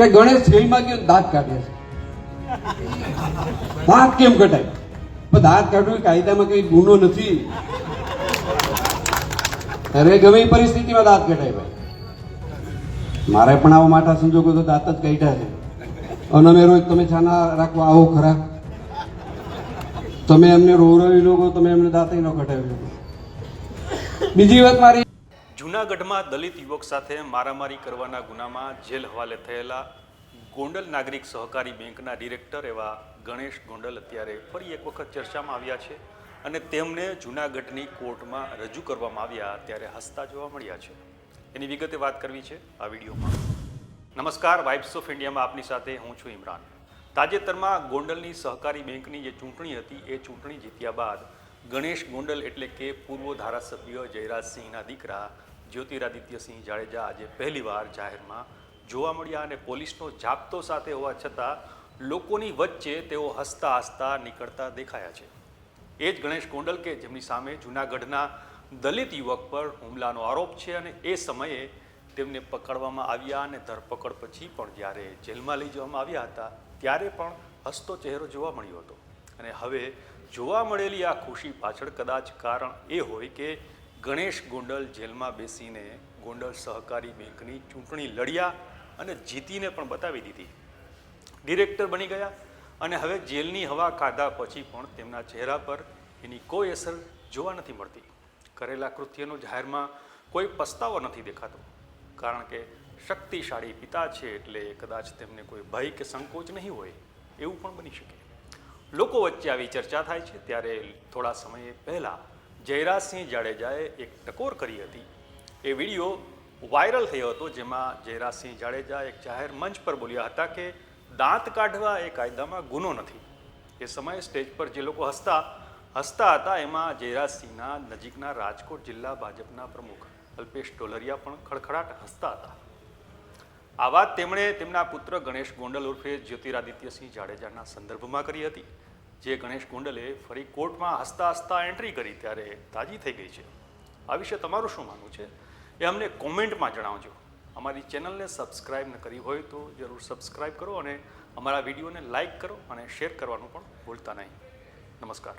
કે ગણેશ જેલમાં ગયો દાંત કાઢે છે. દાંત કેમ કઢાય? દાંત કાઢવું કાયદામાં કઈ ગુનો નથી. અરે ગમે પરિસ્થિતિમાં દાંત કઢાય ભાઈ. મારે પણ આવો માઠા સંજોગો તો દાંત જ કાઢ્યા છે. અને અમે રોજ તમે છાના રાખવા આવો ખરા. તમે એમને રોરવી લોકો તમે એમને દાંત ન લોકો બીજી વાત મારી જૂનાગઢમાં દલિત યુવક સાથે મારામારી કરવાના ગુનામાં જેલ હવાલે થયેલા ગોંડલ નાગરિક સહકારી બેંકના ડિરેક્ટર એવા ગણેશ ગોંડલ અત્યારે ફરી એક વખત ચર્ચામાં આવ્યા છે અને તેમને જૂનાગઢની કોર્ટમાં રજૂ કરવામાં આવ્યા ત્યારે હસતા જોવા મળ્યા છે. એની વિગતે વાત કરવી છે આ વિડીયોમાં. નમસ્કાર વાઇબ્સ ઓફ ઇન્ડિયામાં આપની સાથે હું છું ઇમરાન. તાજેતરમાં ગોંડલની સહકારી બેંકની જે ચૂંટણી હતી, એ ચૂંટણી જીત્યા બાદ ગણેશ ગોંડલ એટલે કે પૂર્વ ધારાસભ્ય જયરાજસિંહના દીકરા જ્યોતિરાદિત્યસિંહ જાડેજા આજે પહેલીવાર જાહેરમાં જોવા મળ્યા અને પોલીસનો જાપ્તો સાથે હોવા છતાં લોકોની વચ્ચે તેઓ હસતા હસતા નીકળતા દેખાયા છે. એ જ ગણેશ ગોંડલ કે જેમની સામે જૂનાગઢના દલિત યુવક પર હુમલાનો આરોપ છે અને એ સમયે તેમને પકડવામાં આવ્યા અને ધરપકડ પછી પણ જ્યારે જેલમાં લઈ જવામાં આવ્યા હતા, ત્યારે પણ હસતો ચહેરો જોવા મળ્યો હતો. અને હવે જોવા મળેલી આ ખુશી પાછળ કદાચ કારણ એ હોય કે ગણેશ ગોંડલ જેલમાં બેસીને ગોંડલ સહકારી બેંકની ચૂંટણી લડ્યા અને જીતીને પણ બતાવી દીધી. ડિરેક્ટર બની ગયા અને હવે જેલની હવા ખાધા પછી પણ તેમના ચહેરા પર એની કોઈ અસર જોવા નથી મળતી. કરેલા કૃત્યનો જાહેરમાં કોઈ પસ્તાવો નથી દેખાતો, કારણ કે શક્તિશાળી પિતા છે એટલે કદાચ તેમને કોઈ ભય કે સંકોચ નહીં હોય એવું પણ બની શકે. લોકો વચ્ચે આવી ચર્ચા થાય છે, ત્યારે થોડા સમય પહેલાં જયરાજસિંહ જાડેજાએ એક ટકોર કરી હતી. એ વીડિયો વાયરલ થયો હતો, જેમાં જયરાજસિંહ જાડેજા એક જાહેર મંચ પર બોલ્યા હતા કે, દાંત કાઢવા એ કાયદામાં ગુનો નથી. એ સમયે સ્ટેજ પર જે લોકો હસતા હસતા હતા, એમાં જયરાજસિંહના નજીકના રાજકોટ જિલ્લા ભાજપના પ્રમુખ અલ્પેશ ટોલરિયા પણ ખડખડાટ હસતા હતા. આ વાત તેમણે તેમના પુત્ર ગણેશ ગોંડલ ઉર્ફે જ્યોતિરાદિત્યસિંહ જાડેજાના સંદર્ભમાં કરી હતી. જે ગણેશ કુંડલે ફરી કોર્ટમાં હસતા હસતા એન્ટ્રી કરી ત્યારે તાજી થઈ ગઈ છે. આ વિશે તમારું શું માનવું છે? એ અમને કોમેન્ટમાં જણાવજો. અમારી ચેનલને સબસ્ક્રાઇબ ન કરી હોય તો જરૂર સબસ્ક્રાઇબ કરો અને અમારા વિડીયોને લાઇક કરો અને શેર કરવાનું પણ ભૂલતા નહીં. નમસ્કાર.